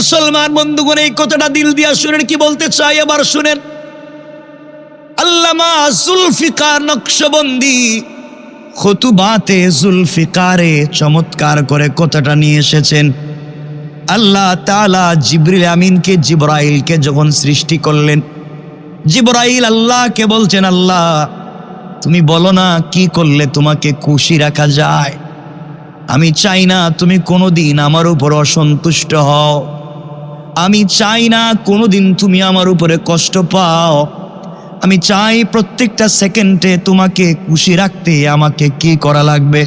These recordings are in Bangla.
মুসলমান বন্ধুগণ, এই কথাটা দিল দিয়া শুনেন, কি বলতে চাই আবার শুনেন? আল্লামা জুলফিকার নকশবন্দি খতুবাতে জুলফিকারে চমৎকার করে কথাটা নিয়ে এসেছেন। আল্লাহ তালা জিবরিল আমিনকে, জিব্রাইলকে যখন সৃষ্টি করলেন, জিব্রাইল আল্লাহকে বলছেন, আল্লাহ, তুমি বলো না কি করলে তোমাকে খুশি রাখা যায়? আমি চাই না তুমি কোনোদিন আমার উপর অসন্তুষ্ট হও। আমি চাই না কোনোদিন তুমি আমার উপরে কষ্ট পাও। আমি চাই প্রত্যেকটা সেকেন্ডে তোমাকে খুশি রাখতে আমাকে কি করা লাগবে।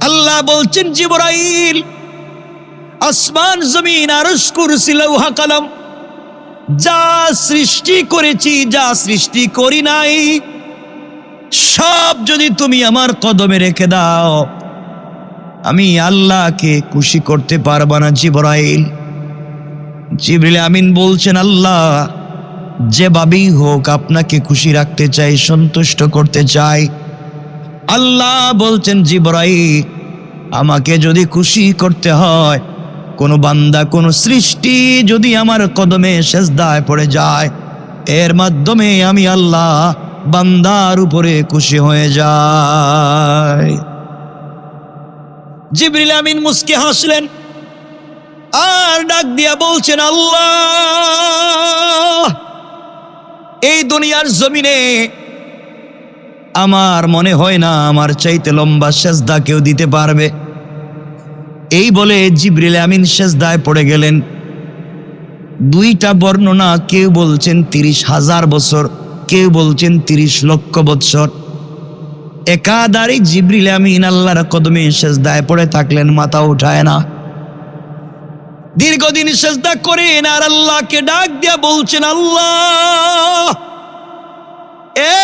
আল্লাহ বলছেন, জিবরাইল, আসমান, জমিন, আরশ, কুরসি, লৌহা, কলম, যা সৃষ্টি করেছি, যা সৃষ্টি করি নাই, সব যদি তুমি আমার কদমে রেখে দাও, আমি আল্লাহকে খুশি করতে পারবা না, জিবরাইল। জিবরিল আমিন বলছেন, আল্লাহ, যেভাবেই হোক আপনাকে খুশি রাখতে চাই, সন্তুষ্ট করতে চাই। আল্লাহ বলছেন জিবরাই আমাকে যদি খুশি করতে হয়, কোনো বান্দা, কোনো সৃষ্টি যদি আমার কদমে সেজদায় পড়ে যায়, এর মাধ্যমে আমি আল্লাহ বান্দার উপরে খুশি হয়ে যায় জিবরিল আমিন মুস্কে হাসলেন। আর ডাক দিয়া বলছেন, আল্লাহ, এই দুনিয়ার জমিনে আমার মনে হয় না আমার চাইতে লম্বা সেজদা কেউ দিতে পারবে। এই বলে জিবরিল আমিন সেজদায় পড়ে গেলেন। দুইটা বর্ণনা কেউ বলছেন তিরিশ হাজার বছর, কেউ বলছেন তিরিশ লক্ষ বৎসর। একাধারে জিবরিল আমিন আল্লাহর কদমে সেজদায় পড়ে থাকলেন, মাথা উঠায় না। দীর্ঘদিন সেজদা করেন আর আল্লাহকে ডাক দিয়া বলছেন, আল্লাহ,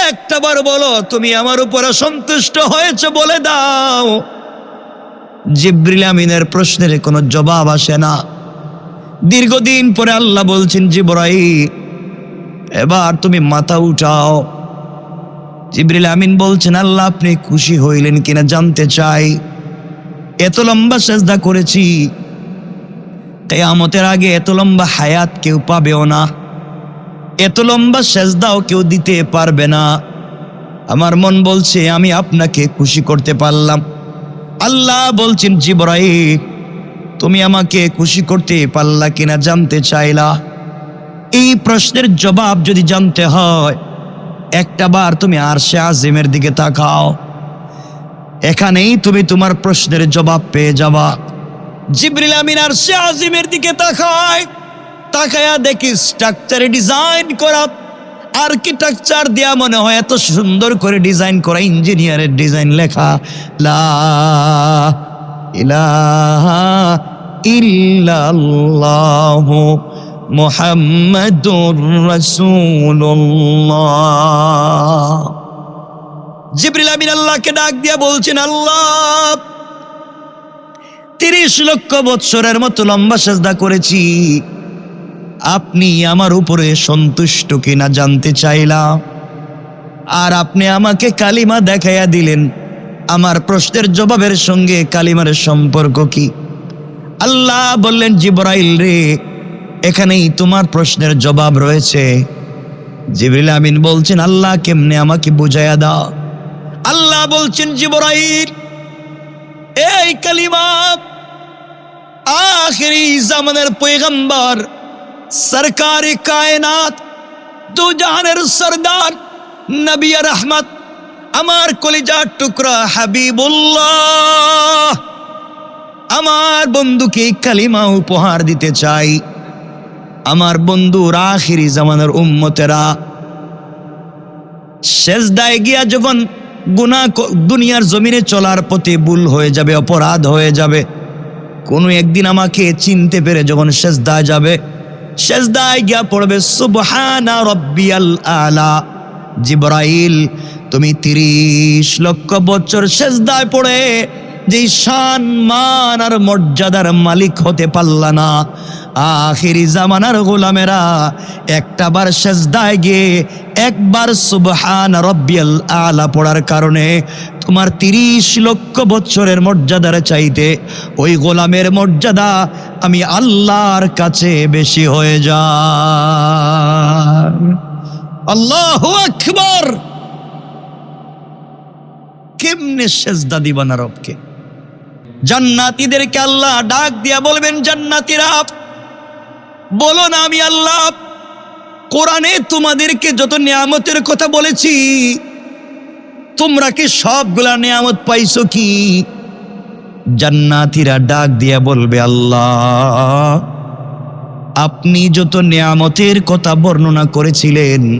একটা বার বলো, তুমি আমার উপরে সন্তুষ্ট হয়েছে বলে দাও। জিব্রিল আমিনের প্রশ্নের কোনো জবাব আসে না। দীর্ঘদিন পরে আল্লাহ বলছেন জিবরাই এবার তুমি মাথা উঠাও। জিবরিল আমিন বলছেন, আল্লাহ, আপনি খুশি হইলেন কিনা জানতে চাই। এত লম্বা সেজদা করেছি কেয়ামতের আগে এত লম্বা হায়াত কেউ পাবেও না। এত লম্বা সেজদাও কেউ দিতে পারবে না। আমার মন বলছে, আমি আপনাকে খুশি করতে পারলাম। আল্লাহ বলছেন জিবরাই তুমি আমাকে খুশি করতে পারলা কিনা জানতে চাইলা? এই প্রশ্নের জবাব যদি জানতে হয়, একটা বার তুমি আর সে আজিমের দিকে তাকাও। এখানেই তুমি তোমার প্রশ্নের জবাব পেয়ে যাবা। জিবরিল আমিন আর সে আজিমের দিকে তাকায়, তাকায়া দেখি স্ট্রাকচারে ডিজাইন করা আর্কিটেকচার দেয়া মনে হয় এত সুন্দর করে ডিজাইন করা ইঞ্জিনিয়ারের ডিজাইন লেখা। লা জিবরিল আমিন আল্লাহকে ডাক দিয়া বলছেন, আল্লাহ তিরিশ লক্ষ বৎসরের মতো লম্বা সেজদা করেছি। আপনি আমার উপরে সন্তুষ্ট কিনা জানতে চাইলাম। আর আপনি আমাকে কালিমা দেখাইয়া দিলেন। আমার প্রশ্নের জবাবের সঙ্গে কালিমার সম্পর্ক কি? আল্লাহ বললেন, জিবরাইল রে, এখানেই তোমার প্রশ্নের জবাব রয়েছে। জিবরিল আমিন বলছেন, আল্লাহ কেমনে আমাকে বুঝাইয়া দাও? আল্লাহ বলছেন, জিবরাইল, এই কালিমা আখেরি জামানের পৈগম্বর সরকারি কায়নাত দু জাহানের সরদার, নবী রহমত, আমার কলিজার টুকরা হাবিবুল্লাহ। আমার বন্ধুকে কালিমা উপহার দিতে চাই। আমার বন্ধু আখিরি জামানের উম্মতেরা শেষদায় গিয়া যখন গুনা দুনিয়ার জমিনে চলার পথে ভুল হয়ে যাবে, অপরাধ হয়ে যাবে কোনো একদিন আমাকে চিনতে পেরে যখন শেষদায় যাবে শেষদায় গিয়া পড়বে, সুবহানা রব্বিয়াল আলা। জিব্রাইল, তুমি তিরিশ লক্ষ বছর শেষদায় পড়ে যে শান মান আর মর্যাদার মালিক হতে পারলা না। আখিরি জামানার গোলামেরা একটা বার সেজদায় গিয়ে একবার সুবহান রব্বিয়াল আলা পড়ার কারণে তোমার তিরিশ লক্ষ বছরের মর্যাদার চাইতে ওই গোলামের মর্যাদা আমি আল্লাহর কাছে বেশি হয়ে যা আল্লাহ আকবর! কেমনে সেজদা দিবা না রবকে? জান্নাতীদেরকে আল্লাহ ডাক দিয়া বলবেন, জান্নাতীরা বলো না আমি আল্লাহ। কোরআনে তোমাদেরকে যত নিয়ামতের কথা বলেছি, তোমরা কি সবগুলা নিয়ামত পাইছো কি? জান্নাতীরা ডাক দিয়া বলবে, আল্লাহ, আপনি যত নিয়ামতের কথা বর্ণনা করেছিলেন,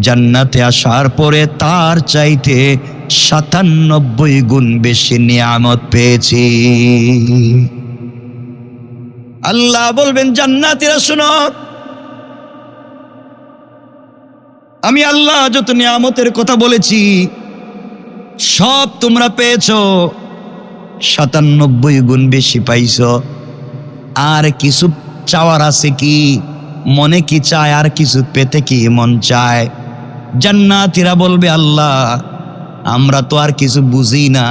জান্নাতে আসার পরে তার চাইতে সাতানব্বই গুণ বেশি নিয়ামত পেয়েছি। আল্লাহ বলবেন জান্নাতিরা শুনো আমি আল্লাহ যত নিয়ামতের কথা বলেছি, সব তোমরা পেয়েছ, সাতানব্বই গুণ বেশি পাইছ। আর কিছু চাওয়ার আছে কি? মনে কি চায়? আর কিছু পেতে কি মন চায়? জান্নাতিরা বলবে, আল্লাহ, আমরা তো আর কিছু বুঝি না।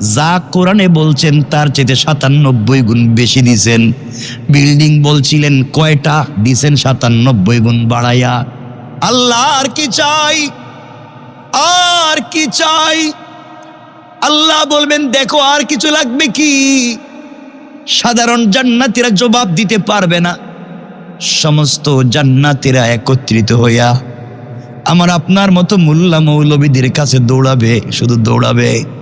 যা কোরআনে বলছেন, তার চেয়ে সাতানব্বই গুণ বেশি দিছেন। বিল্ডিং বলছিলেন, কয়টা? দিছেন সাতানব্বই গুণ বাড়াইয়া। আল্লাহ আর কি চাই? আর কি চাই? আল্লাহ বলবেন, দেখো, আর কিছু লাগবে কি? সাধারণ জান্নাতিরা জবাব দিতে পারবে না। সমস্ত জান্নাতিরা একত্রিত হইয়া আমার আপনার মতো মোল্লা মৌলবীদের কাছে দৌড়াবে, শুধু দৌড়াবে।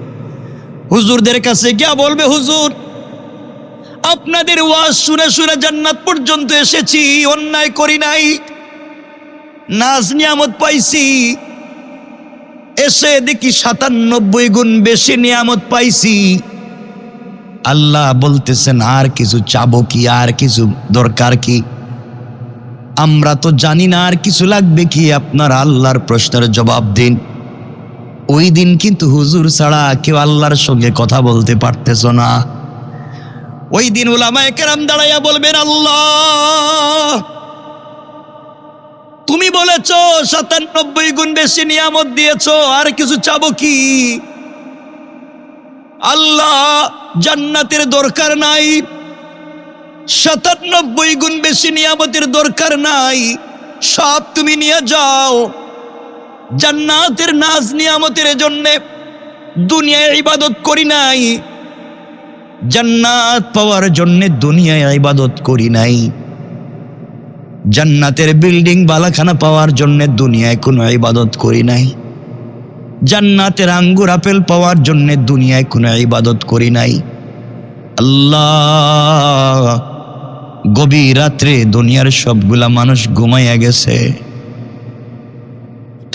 হুজুরদের কাছে গিয়া বলবে, হুজুর, আপনাদের ওয়াজ শুনে শুনে জান্নাত পর্যন্ত এসেছি, অন্যায় করি নাই, নাজ নিয়ামত পাইছি, এসে দেখি সাতানব্বই গুণ বেশি নিয়ামত পাইছি। আল্লাহ বলতেছেন, আর কিছু চাবো কি, আর কিছু দরকার কি? আমরা তো জানি না, আর কিছু লাগবে কি? আপনার আল্লাহর প্রশ্নের জবাব দিন। ওই দিন কিন্তু হুজুর ছাড়া কেউ আল্লাহর সঙ্গে কথা বলতে পারতেছ না। ওই দিন ওলামায় কেরাম দাঁড়াইয়া বলবেন, আল্লাহ, তুমি বলেছ সাতানব্বই গুণ বেশি নিয়ামত দিয়েছ, আর কিছু চাবো কি? আল্লাহ, জান্নাতের দরকার নাই, সাতানব্বই গুণ বেশি নিয়ামতের দরকার নাই, সব তুমি নিয়ে যাও। জান্নাতের নাজ নিয়ামতের জন্যে দুনিয়ায় ইবাদত করি নাই। জান্নাত পাওয়ার জন্যে দুনিয়ায় ইবাদত করি নাই। জান্নাতের বিল্ডিং বালাখানা পাওয়ার জন্যে দুনিয়ায় কোনো ইবাদত করি নাই। জান্নাতের আঙ্গুর আপেল পাওয়ার জন্যে দুনিয়ায় কোনো ইবাদত করি নাই। আল্লাহ, গভীর রাত্রে দুনিয়ার সবগুলা মানুষ ঘুমাইয়া গেছে।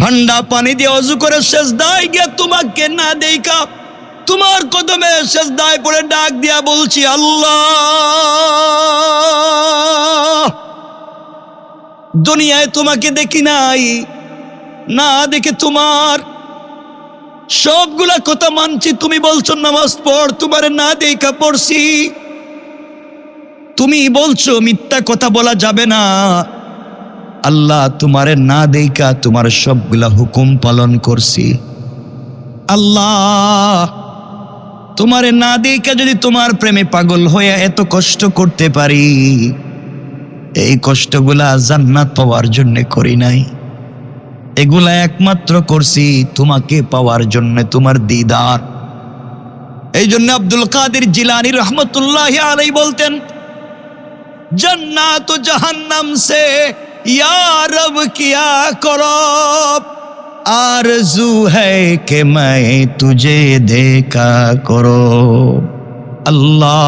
ঠান্ডা পানি দিয়ে অজু করে শেষ দায় গিয়ে তোমাকে না দেখা, তোমার কদমে শেষ দায় পড়ে ডাক দিয়া বলছি, আল্লাহ, দুনিয়ায় তোমাকে দেখি নাই, না দেখে তোমার। সবগুলা কথা মানছি, তুমি বলছো নামাজ পড়, তোমার না দেখা পড়ছি। তুমি বলছো মিথ্যা কথা বলা যাবে না আল্লাহ তোমারে না দেইকা তোমার সবগুলা হুকুম পালন করছি। আল্লাহ তোমারে না দেইকা যদি তোমার প্রেমে পাগল হইয়া এত কষ্ট করতে পারি, এই কষ্টগুলা জান্নাত পাওয়ার জন্য করি নাই। এগুলা একমাত্র করছি তোমাকে পাওয়ার জন্য, তোমার দিদার। এই জন্য আব্দুল কাদের জিলানি রহমতুল্লাহ আলাই বলতেন, জান্নাত জাহান্নাম সে या रब किया करो आरजू है कि मैं तुझे देखा করো আল্লাহ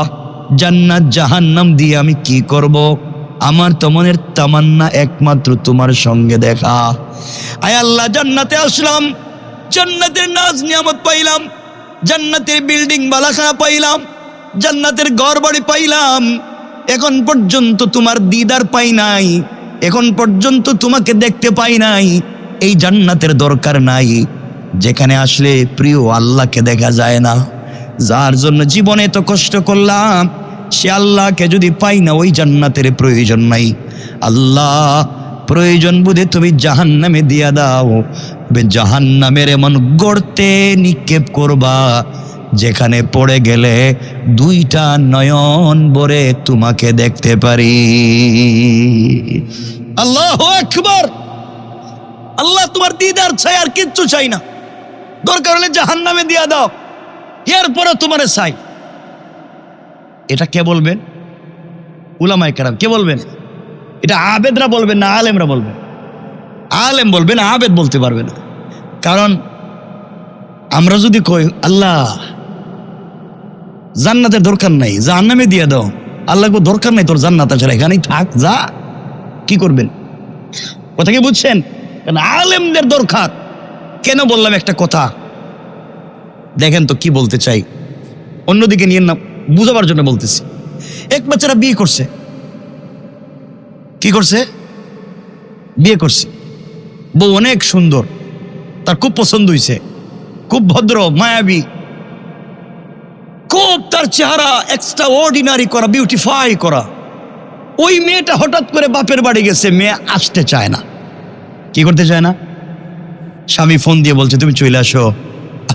জান্নাত জাহান্নাম দিয়ে আমি কি করব আমার তো মনের তামান্না একমাত্র তোমার সঙ্গে দেখা আয় আল্লাহ জান্নাতে আসলাম জান্নাতের নাজ নিয়ামত পাইলাম জান্নাতের বিল্ডিং বালাখানা পাইলাম জান্নাতের ঘর বাড়ি পাইলাম এখন পর্যন্ত তোমার দিদার পাই নাই এখন পর্যন্ত তোমাকে দেখতে পাই নাই। এই জান্নাতের দরকার নাই। যেখানে আসলে প্রিয় আল্লাহকে দেখা যায় না। যার জন্য জীবনে এত কষ্ট করলাম, সে আল্লাহকে যদি পাই না, ওই জান্নাতের প্রয়োজন নাই। আল্লাহ, প্রয়োজন বুঝে তুমি জাহান নামে দিয়া দাও। জাহান নামের এমন গড়তে নিক্ষেপ করবা যেখানে পড়ে গেলে দুইটা নয়ন বরে তোমাকে দেখতে পারি। আল্লাহ একবার আল্লাহ তোমার দিদার চাই আর কিচ্ছু চাই না। দরকার হলে জাহান নামে দিয়া দাও। এরপরে তোমারে চাই। এটা কে বলবেন? উলামাই কারাম, কে বলবেন? এটা আবেদরা বলবেন না আলেমরা বলবেন? আলেম বলবেন, আবেদ বলতে পারবে না। কারণ আমরা যদি কই, আল্লাহ জান্নাতের দরকার নাই। জাহান্নামে দিয়ে দাও। আল্লাহ দরকার নাই তোর জান্নাত আছে এখানেই থাক, যা। কি করবেন? কথা কি বুঝছেন? আলেমদের দরকার। কেন বললাম একটা কথা? দেখেন তো কি বলতে চাই। অন্যদিকে নিয়ে না, বুঝাবার জন্য বলতেছি। এক বাচ্চারা বিয়ে করছে। কি করছে? বিয়ে করছে। বউ অনেক সুন্দর। তার খুব পছন্দ হয়েছে খুব ভদ্র, মায়াবী। খুব তার চেহারা এক্সট্রা অর্ডিনারি করা বিউটিফাই করা। ওই মেয়েটা হঠাৎ করে বাপের বাড়ি গেছে, মেয়ে আসতে চায় না। কি করতে চায় না? স্বামী ফোন দিয়ে বলছে, তুমি চলে আসো।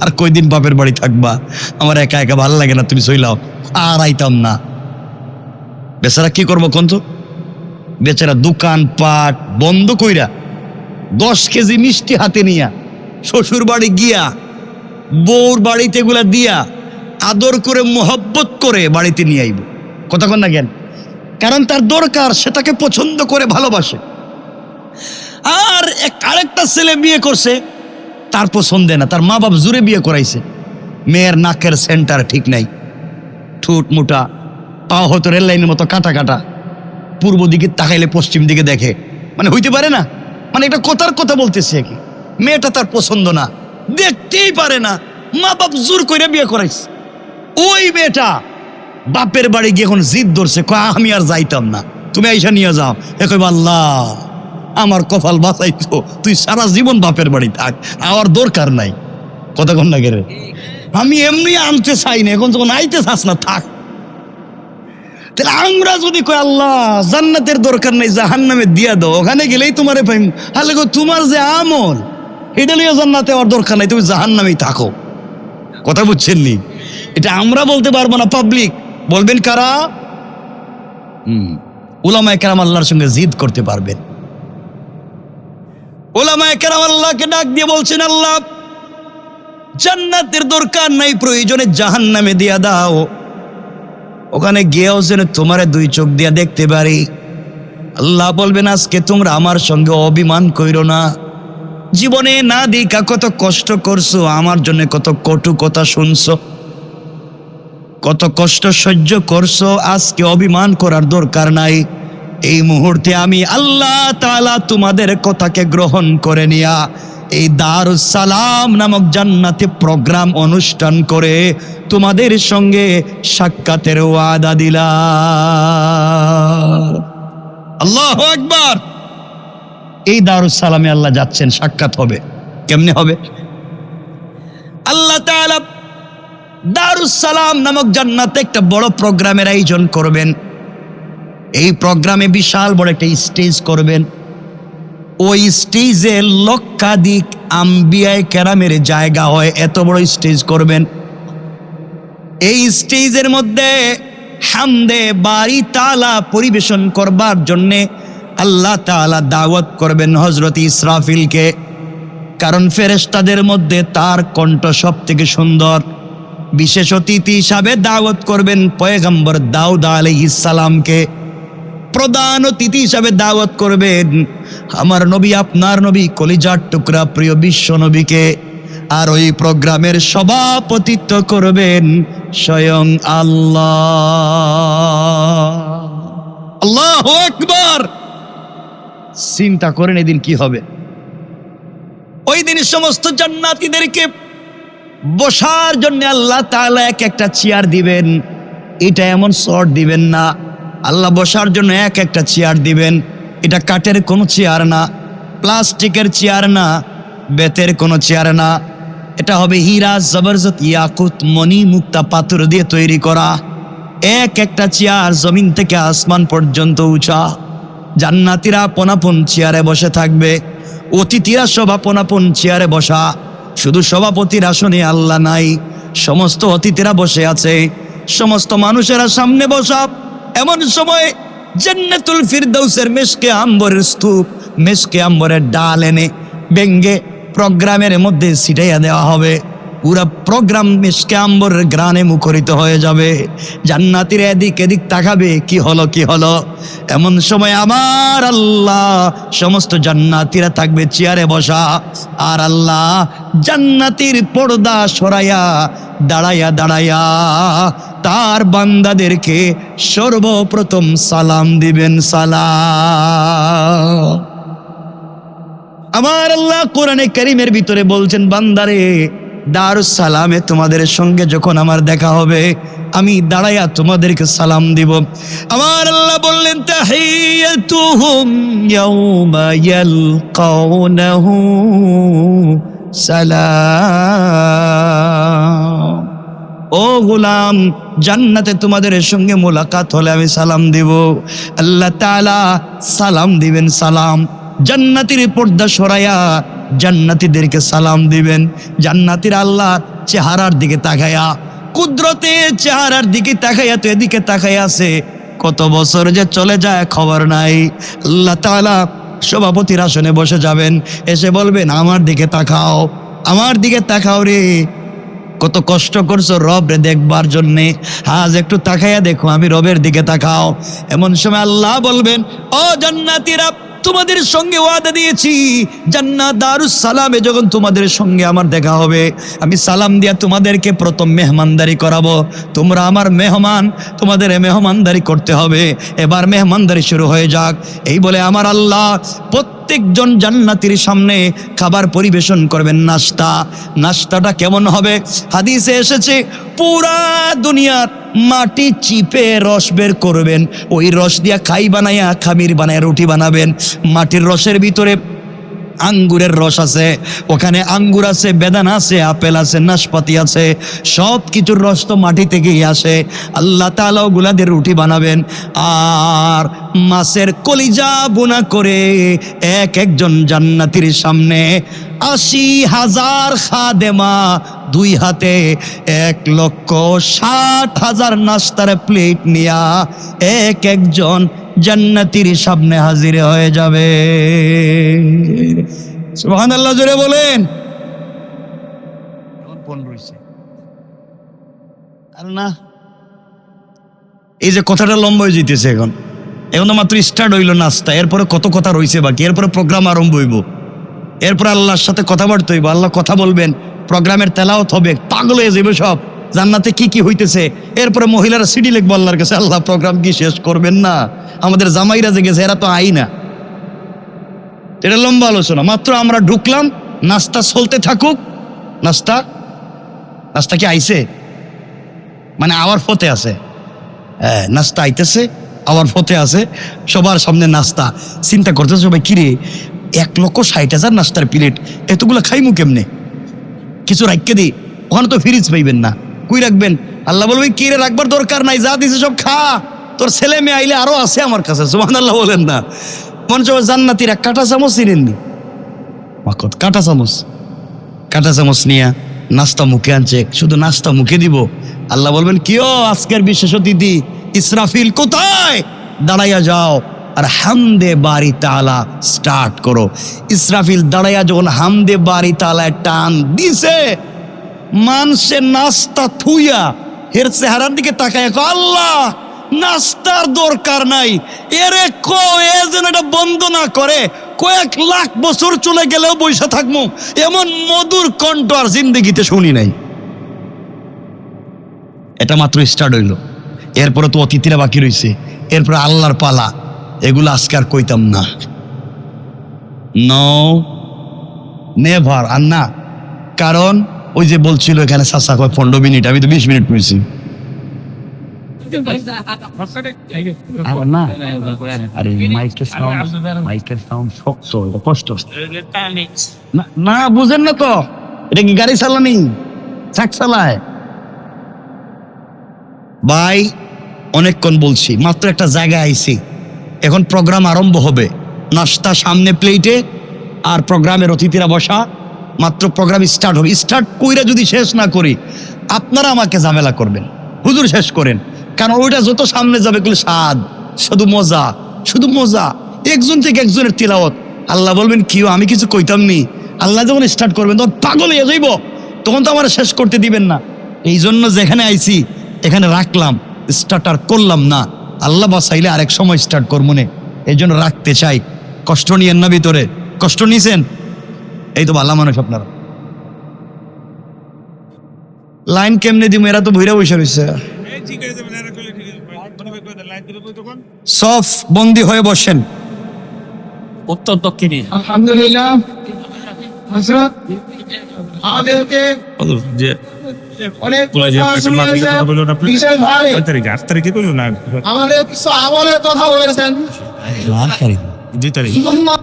আর কয়দিন বাপের বাড়ি থাকবা? আমার একা একা ভালো লাগে না, তুমি চইলাও। আর আইতাম না। বেচারা কি করব কোন তো? বেচারা দোকান পাট বন্ধ কইরা দশ কেজি মিষ্টি হাতে নিয়া শ্বশুর বাড়ি গিয়া, বউর বাড়িতে এগুলা দিয়া আদর করে, মোহব্বত করে বাড়িতে নিয়ে আইব। কন না কেন? কারণ তার দরকার সেটাকে পছন্দ করে, ভালোবাসে। আর এক- আরেকটা ছেলে বিয়ে করছে, তার পছন্দে না, তার মা বাপ জুড়ে বিয়ে করাইছে। মেয়ের নাকের সেন্টার ঠিক নাই। ঠুট মোটা, পা হয়তো রেল লাইনের মতো কাটা কাটা। পূর্ব দিকে তাকাইলে পশ্চিম দিকে দেখে। মানে হইতে পারে না? মানে এটা কথার কথা বলতেছে কি মেয়েটা তার পছন্দ না। দেখতেই পারে না। মা বাপ জোর করে বিয়ে করাইছে। ওই বেটা বাপের বাড়ি গিয়ে এখন জিদ ধরছে। কয়, আমি আর যাইতাম না। তুমি আইসা নিয়ে যাও। এ কইব আল্লাহ, আমার কপাল বাঁচাইতো তুই সারা জীবন বাপের বাড়ি থাক। আমার দরকার নাই। কতক্ষণ না গেলে আমি এমনি আনতে চাই না। এখন যখন আইতে চাস না, থাক। তাহলে আমরা যদি কই আল্লাহ, জান্নাতের দরকার নেই জাহান নামে দিয়া দাও। ওখানে গেলেই তোমারে পাইম। তাহলে গো তোমার যে আমল, এটা লিয়ে জান্নাতে আর দরকার নাই। তুমি জাহান নামেই থাকো। কথা বুঝছেন নি? এটা আমরা বলতে পারব না পাবলিক বলবেন কারা? হুম ওলামায় কেরাম আল্লাহর সঙ্গে জিদ করতে পারবেন। ওলামায় কেরাম আল্লাহকে ডাক দিয়ে বলছেন, আল্লাহ, জান্নাতের দরকার নাই, প্রয়োজনে জাহান নামে দিয়া দাও। ওখানে গিয়েও যেন তোমারে দুই চোখ দিয়া দেখতে পারি। আল্লাহ বলবেন, আজকে তোমরা আমার সঙ্গে অভিমান কইরো না। জীবনে না দেখা কত কষ্ট করছ, আমার জন্য কত কটু কথা শুনছো। কত কষ্ট সহ্য করছ, আজকে অভিমান করার দরকার নাই। এই মুহূর্তে আমি আল্লাহ তাআলা তোমাদের কথাকে গ্রহণ করে নিয়া এই দারুস সালাম নামক জান্নাতে প্রোগ্রাম অনুষ্ঠান করে তোমাদের সঙ্গে সাক্ষাতের ওয়াদা দিলাম। আল্লাহ একবার এই দারুস সালামে আল্লাহ যাচ্ছেন, সাক্ষাৎ হবে। কেমনে হবে? আল্লাহ তাআলা দারুস সালাম নামক জান্নাতে একটা বড় প্রোগ্রামের আয়োজন করবেন। এই প্রোগ্রামে বিশাল বড় একটা স্টেজ করবেন। ওই স্টেজে লক্ষাধিক আম্বিয়ায় ক্যারামের জায়গা হয়, এত বড় স্টেজ করবেন। এই স্টেজের মধ্যে হামদে বাড়ি তালা পরিবেশন করবার জন্যে আল্লাহ তাআলা দাওয়াত করবেন হজরত ইসরাফিলকে। কারণ ফেরেশতাদের মধ্যে তার কণ্ঠ সব থেকে সুন্দর। বিশেষ অতিথি হিসাবে দাওয়াত করবেন পয়গম্বর দাউদ আলাইহিস সালামকে। প্রধান অতিথি হিসাবে দাওয়াত করবেন আমার নবী, আপনার নবী, কলিজার টুকরা প্রিয় বিশ্ব নবীকে। আর ওই প্রোগ্রামের সভাপতিত্ব করবেন স্বয়ং আল্লাহ। আল্লাহ একবার চিন্তা করেন এদিন কি হবে। ওই দিন সমস্ত জান্নাতীদেরকে বসার জন্য আল্লাহ তাআলা এক একটা চেয়ার দিবেন। এটা এমন শর্ট দিবেন না। আল্লাহ বসার জন্য এক একটা চেয়ার দিবেন। এটা কাঠের কোনো চেয়ার না, প্লাস্টিকের চেয়ার না, বেতের কোনো চেয়ার না। এটা হবে হীরা জবরজত ইয়াকুত, মণি মুক্তা পাথর দিয়ে তৈরি করা। এক একটা চেয়ার জমিন থেকে আসমান পর্যন্ত উঁচা। জান্নাতিরা পনাপন চেয়ারে বসে থাকবে। অতিথিরা সভাপনাপন চেয়ারে বসা। শুধু সভাপতির আসনে আল্লাহ নাই, সমস্ত অতিথিরা বসে আছে, সমস্ত মানুষেরা সামনে বসা, এমন সময় জন্নাতুল ফিরদৌসের মেশকে আম্বরের স্তূপ, মেশকে আম্বরের ডাল এনে ব্যঙ্গে প্রোগ্রামের মধ্যে ছিটাইয়া দেওয়া হবে। পুরা প্রোগ্রাম মিসকে গ্রানে মুখরিত হয়ে যাবে। জান্নাতির এদিক এদিক তাকাবে, কি হলো কি হলো? এমন সময় আমার আল্লাহ, সমস্ত জান্নাতিরা থাকবে চেয়ারে বসা, আর আল্লাহ জান্নাতির পর্দা সরাইয়া, দাঁড়াইয়া দাঁড়াইয়া তার বান্দাদেরকে সর্বপ্রথম সালাম দিবেন, সালাম। আমার আল্লাহ কোরআনে করিমের ভিতরে বলছেন, বান্দারে দারুস সালামে তোমাদের সঙ্গে যখন আমার দেখা হবে, আমি দাঁড়াইয়া তোমাদেরকে সালাম দিব। আমার আল্লাহ বললেন ও গোলাম, জান্নাতে তোমাদের সঙ্গে মোলাকাত হলে আমি সালাম দিব। আল্লাহ তাআলা সালাম দিবেন, সালাম। জান্নাতির পর্দা সরাইয়া জান্নাতীদেরকে সালাম দিবেন। জান্নাতির আল্লাহ চেহারার দিকে তাকাইয়া কুদরতে চেহারার দিকে তাকাইয়া তো এদিকে তাকাইয়া আছে। কত বছর যে চলে যায় খবর নাই। আল্লাহ তাআলা সভাপতির আসনে বসে যাবেন, এসে বলবেন, আমার দিকে তাকাও, আমার দিকে তাকাও রে। কত কষ্ট করছ রব রে দেখবার জন্যে। আজ একটু তাকাইয়া দেখো, আমি রবের দিকে তাকাও। এমন সময় আল্লাহ বলবেন, ও জান্নাতীরা তোমাদের সঙ্গে ওয়াদা দিয়েছি, জান্নাত দারুস সালামে যখন তোমাদের সঙ্গে আমার দেখা হবে, আমি সালাম দিয়া তোমাদেরকে প্রথম মেহমানদারি করাবো। তোমরা আমার মেহমান, তোমাদের মেহমানদারি করতে হবে। এবার মেহমানদারি শুরু হয়ে যাক। এই বলে আমার আল্লাহ প্রত্যেকজন জান্নাতির সামনে খাবার পরিবেশন করবেন, নাস্তা। নাস্তাটা কেমন হবে? হাদিসে এসেছে, পুরা দুনিয়ার মাটি চিপে রস বের করবেন। ওই রস দিয়া খাই বানাইয়া খামির বানায় রুটি বানাবেন। মাটির রসের ভিতরে আঙ্গুরের রস আছে, ওখানে আঙ্গুর আছে, বেদানা আছে, আপেল আছে, নাশপাতি আছে, সব কিছুর রস তো মাটি থেকেই আসে। আল্লাহ তালা ওগুলা দিয়ে রুটি বানাবেন। আর মাছের কলিজা বোনা করে এক একজন জান্নাতির সামনে আশি হাজার খাদেমা দুই হাতে এক লক্ষ ষাট হাজার নাস্তার প্লেট নিয়া এক একজন জান্নাতির সামনে হাজির হয়ে যাবে। আল্লাহ জোরে বলেন। আর না। এই যে কথাটা লম্বা হয়ে যেতেছে এখন। এখন তো মাত্র স্টার্ট হইল নাস্তা এরপরে কত কথা রয়েছে বাকি এরপরে প্রোগ্রাম আরম্ভ হইব। এরপরে আল্লাহর সাথে কথাবার্তা হইব আল্লাহ কথা বলবেন প্রোগ্রামের তেলাওত হবে পাগল হয়ে যাবে সব। জান্নাতে কি কি হইতেছে এরপরে মহিলারা সিডি লিখব আল্লাহর কাছে আল্লাহ প্রোগ্রাম কি শেষ করবেন না? আমাদের জামাইরা যে গেছে এরা তো আই না এটা লম্বা আলোচনা। মাত্র আমরা ঢুকলাম, নাস্তা চলতে থাকুক। নাস্তা? নাস্তা কি আইছে? মানে আবার ফতে আছে। হ্যাঁ নাস্তা আইতেছে, আবার ফতে আছে। সবার সামনে নাস্তা। চিন্তা করতেছে সবাই কিরে, এক লক্ষ ষাট হাজার নাস্তার প্লেট, এতগুলো খাইমু কেমনে? কিছু রাখকে দিই ওখানে তো ফ্রিজ পাইবেন না। কুই রাখবেন? আল্লাহ বলবে কিরে রাখবার দরকার নাই, যা দিছে সব খা। তোর ছেলে মেয়ে আইলে আরও আছে আমার কাছে সুমান আল্লাহ বলেন না। মনে হচ্ছে জান্নাতিরা কাঁটা চামচ চিনেননি মাকত কাঁটা চামচ। কাঁটা চামচ নিয়ে নাস্তা মুখে আনছে শুধু নাস্তা মুখে দিব। আল্লাহ বলবেন কিও আজকের বিশেষ অতিথি? ইসরাফিল কোথায়? দাঁড়াইয়া যাও আর হামদে বাড়ি তালা স্টার্ট করো। ইসরাফিল দাঁড়াইয়া যখন হামদে বাড়ি তালায় টান দিছে মানুষে নাস্তা থুইয়া এর চেহারার দিকে তাকায় কয়, আল্লাহ নাস্তার দরকার নাই। এরে কো, এ যেন এটা বন্ধ না করে। কয়েক লাখ বছর চলে গেলেও বৈশা থাকব এমন মধুর কণ্ঠ আর জিন্দগিতে শুনি নাই। এটা মাত্র স্টার্ট হইল। এরপরে তো অতিথিরা বাকি রইছে। এরপরে আল্লাহর পালা। এগুলো আজকে আর কইতাম না। নো নেভার আর না, কারণ ওই যে বলছিল এখানে সাসা কয়, পনেরো মিনিট, আমি তো বিশ মিনিট আর না বুঝেন না তো এটা কি গাড়ি চালানি ট্রাক চালায় ভাই অনেকক্ষণ বলছি মাত্র একটা জায়গায় আইছি এখন প্রোগ্রাম আরম্ভ হবে নাস্তা সামনে প্লেটে আর প্রোগ্রামের অতিথিরা বসা মাত্র প্রোগ্রাম স্টার্ট হবে স্টার্ট কইরা যদি শেষ না করি আপনারা আমাকে ঝামেলা করবেন হুজুর শেষ করেন কারণ ওইটা যত সামনে যাবে এগুলো স্বাদ, শুধু মজা শুধু মজা। একজন থেকে একজনের তিলাওয়াত। আল্লাহ বলবেন কিও আমি কিছু কইতাম নি? আল্লাহ যখন স্টার্ট করবেন, তখন পাগল হয়ে যাইব। তখন তো আমার শেষ করতে দিবেন না। এই জন্য যেখানে আইছি, এখানে রাখলাম স্টার্ট আর করলাম না। আল্লাহ বাসাইলে আরেক সময় স্টার্ট করব নে। এই জন্য রাখতে চাই। কষ্ট নিয়েন না ভিতরে। কষ্ট নিছেন? এই তো ভালো মানুষ আপনারা। লাইন কেমনে দিব এরা তো ভৈরা বসে রয়েছে সফ বন্দি হয়ে বসেন। উত্তর দক্ষিণে। আলহামদুলিল্লাহ। আমাদেরকে অনেক আমাদের কিছু আমলের কথা বলেছেন।